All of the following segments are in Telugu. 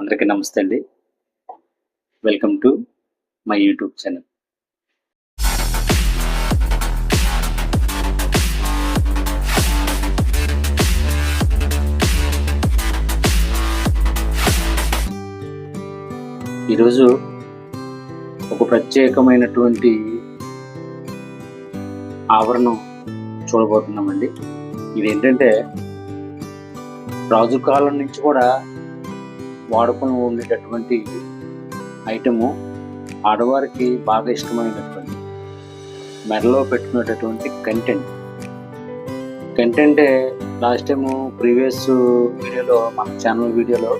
అందరికీ నమస్తే అండి. Welcome to my YouTube channel ఈరోజు ఒక ప్రత్యేకమైనటువంటి ఆవరణం చూడబోతున్నామండి. ఇది ఏంటంటే రాజు కాలం నుంచి కూడా వాడుకొని ఉండేటటువంటి ఐటము ఆడవారికి బాగా ఇష్టమైనటువంటి మెడలో పెట్టుకునేటటువంటి కంటెంట్ కంటెంటే లాస్ట్ టైం ప్రీవియస్ వీడియోలో మన ఛానల్ వీడియోలో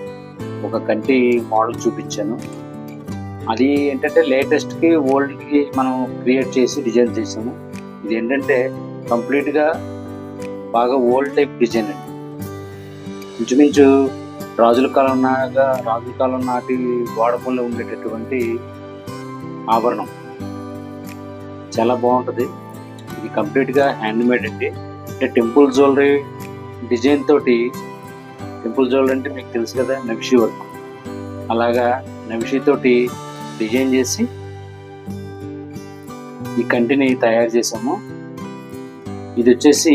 ఒక కంటి మోడల్ చూపించాను. అది ఏంటంటే లేటెస్ట్కి ఓల్డ్కి మనం క్రియేట్ చేసి డిజైన్ చేసాము ఇది ఏంటంటే కంప్లీట్గా బాగా ఓల్డ్ టైప్ డిజైన్ అండి. ఇంచుమించు రాజుల కాలం నాగా రాజుల కాలం నాటి వాడకంలో ఉండేటటువంటి ఆభరణం. చాలా బాగుంటుంది. ఇది కంప్లీట్గా హ్యాండ్మేడ్ అండి. అంటే టెంపుల్ జ్యువెలరీ డిజైన్ తోటి టెంపుల్ జ్యువెలరీ అంటే మీకు తెలుసు కదా నవిషి వర్క్ అలాగా నవిషి తోటి డిజైన్ చేసి ఈ కంటిని తయారు చేసాము ఇది వచ్చేసి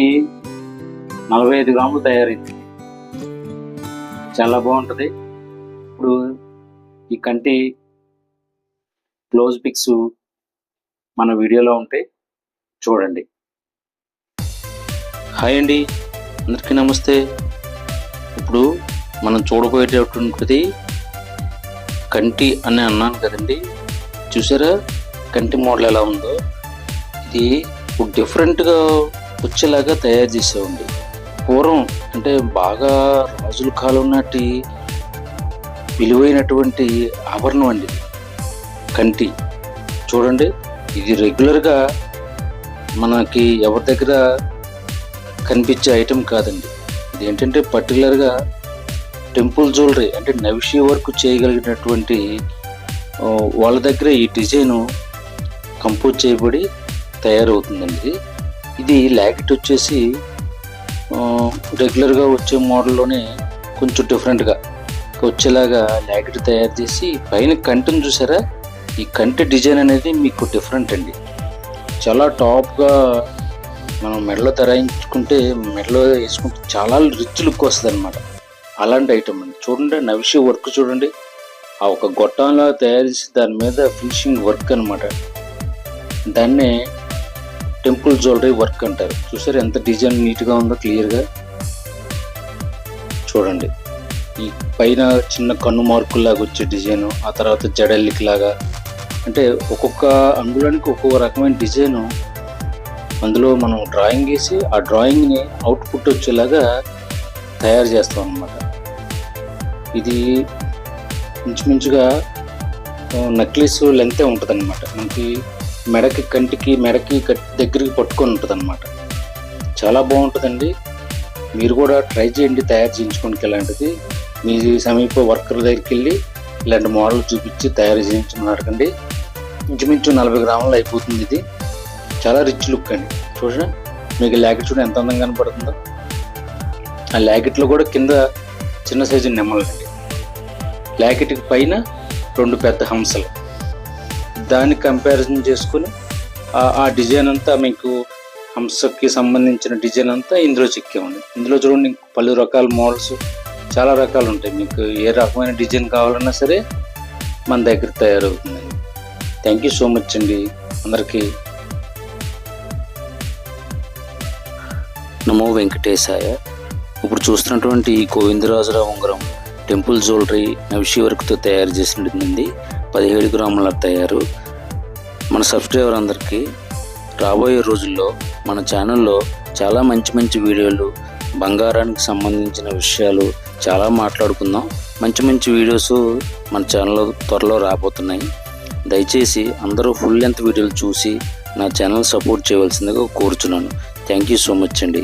నలభై ఐదు గ్రాములు తయారైంది. చాలా బాగుంటుంది. ఇప్పుడు ఈ కంటి క్లోజ్ పిక్స్ మన వీడియోలో ఉంటే చూడండి. హాయ్ అండి. అందరికీ నమస్తే. ఇప్పుడు మనం చూడబోయేటటువంటిది కంటి అని అన్నాను కదండి. చూసారా? కంటి మోడల్ ఎలా ఉందో? ఇది డిఫరెంట్గా వచ్చేలాగా తయారు చేసేవండి. పూర్వం అంటే బాగా రాజుల కాలం నాటి విలువైనటువంటి ఆభరణం అండి. కంటి. చూడండి ఇది రెగ్యులర్గా మనకి ఎవరి దగ్గర కనిపించే ఐటెం కాదండి. ఇది ఏంటంటే పర్టికులర్గా టెంపుల్ జ్యువెలరీ అంటే నవిషి వర్క్ చేయగలిగినటువంటి వాళ్ళ దగ్గర ఈ డిజైన్ కంపోజ్ చేయబడి తయారవుతుందండి. ఇది లాకెట్ వచ్చేసి రెగ్యులర్గా వచ్చే మోడల్లోనే కొంచెం డిఫరెంట్గా వచ్చేలాగా ల్యాకెట్ తయారు చేసి పైన కంటిని చూసారా? ఈ కంటి డిజైన్ అనేది మీకు డిఫరెంట్ అండి. చాలా టాప్గా మనం మెడలో తరాయించుకుంటే మెడలో వేసుకుంటే చాలా రిచ్ లుక్ వస్తుంది అనమాట అలాంటి ఐటమ్ అండి. చూడండి నవిషి వర్క్ చూడండి. ఆ ఒక గొట్టంలా తయారు చేసి దాని మీద ఫినిషింగ్ వర్క్ అనమాట దాన్నే టెంపుల్ జ్యువెలరీ వర్క్ అంటారు. చూసారు ఎంత డిజైన్ నీట్గా ఉందో క్లియర్గా? చూడండి. ఈ పైన చిన్న కన్ను మార్కుల్లాగా వచ్చే డిజైన్ ఆ తర్వాత జడల్లికిలాగా అంటే ఒక్కొక్క అంగుళానికి ఒక్కొక్క రకమైన డిజైన్. అందులో మనం డ్రాయింగ్ వేసి ఆ డ్రాయింగ్ని అవుట్పుట్ వచ్చేలాగా తయారు చేస్తాం అన్నమాట. ఇది ఇంచుమించుగా నెక్లెస్ లెంతే ఉంటుంది అనమాట మనకి మెడకి కంటికి మెడకి దగ్గరికి పట్టుకొని ఉంటుంది అనమాట చాలా బాగుంటుందండి. మీరు కూడా ట్రై చేయండి తయారు చేయించుకోనికి ఇలాంటిది. మీ సమీప వర్కర్ దగ్గరికి వెళ్ళి ఇలాంటి మోడల్ చూపించి తయారు చేయించమని అడగండి ఇంచుమించు నలభై గ్రాములు అయిపోతుంది ఇది. చాలా రిచ్ లుక్ అండి. చూడండి. మీకు ల్యాకెట్ చూడండి ఎంత అందంగా కనపడుతుందో. ఆ ల్యాకెట్లో కూడా కింద చిన్న సైజు నెమ్మలండి ల్యాకెట్కి పైన రెండు పెద్ద హంసలు. దాన్ని కంపారిజన్ చేసుకుని ఆ- డిజైన్ అంతా మీకు హంసకి సంబంధించిన డిజైన్ అంతా ఇందులో చెక్కామండి. ఇందులో చూడండి పలు రకాల మోడల్స్ చాలా రకాలు ఉంటాయి. మీకు ఏ రకమైన డిజైన్ కావాలన్నా సరే మన దగ్గర తయారవుతుందండి. థ్యాంక్ యూ సో మచ్ అండి. అందరికీ నమో వెంకటేశాయ. ఇప్పుడు చూస్తున్నటువంటి ఈ గోవిందరాజురావు ఉంగరం టెంపుల్ జ్యువెలరీ నవిషి వర్క్తో తయారు చేసినట్టుంది పదిహేడు గ్రాముల తయారు. మన సబ్స్క్రైబర్ అందరికీ రాబోయే రోజుల్లో మన ఛానల్లో చాలా మంచి మంచి వీడియోలు బంగారానికి సంబంధించిన విషయాలు చాలా మాట్లాడుకుందాం. మంచి మంచి వీడియోస్ మన ఛానల్లో త్వరలో రాబోతున్నాయి. దయచేసి అందరూ ఫుల్ లెంత్ వీడియోలు చూసి నా ఛానల్ సపోర్ట్ చేయవలసిందిగా కోరుచున్నాను. థ్యాంక్ యూ సో మచ్ అండి.